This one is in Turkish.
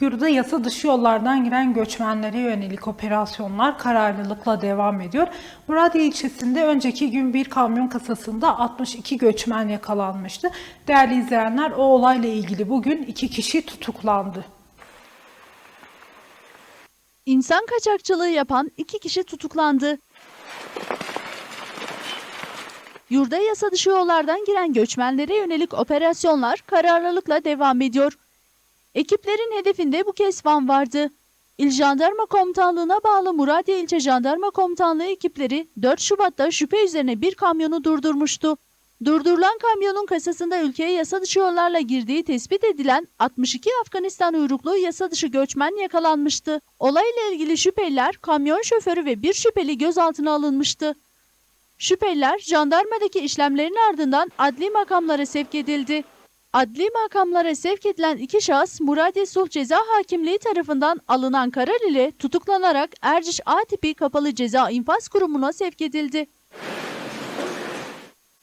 Yurda yasa dışı yollardan giren göçmenlere yönelik operasyonlar kararlılıkla devam ediyor. Muradiye ilçesinde önceki gün bir kamyon kasasında 62 göçmen yakalanmıştı. Değerli izleyenler o olayla ilgili bugün iki kişi tutuklandı. İnsan kaçakçılığı yapan iki kişi tutuklandı. Yurda yasa dışı yollardan giren göçmenlere yönelik operasyonlar kararlılıkla devam ediyor. Ekiplerin hedefinde bu kez Van vardı. İl Jandarma Komutanlığı'na bağlı Muradiye İlçe Jandarma Komutanlığı ekipleri 4 Şubat'ta şüphe üzerine bir kamyonu durdurmuştu. Durdurulan kamyonun kasasında ülkeye yasa dışı yollarla girdiği tespit edilen 62 Afganistan uyruklu yasa dışı göçmen yakalanmıştı. Olayla ilgili şüpheliler, kamyon şoförü ve bir şüpheli gözaltına alınmıştı. Şüpheliler jandarmadaki işlemlerin ardından adli makamlara sevk edildi. Adli makamlara sevk edilen iki şahıs Muradiye Sulh Ceza Hakimliği tarafından alınan karar ile tutuklanarak Erciş A tipi kapalı ceza infaz kurumuna sevk edildi.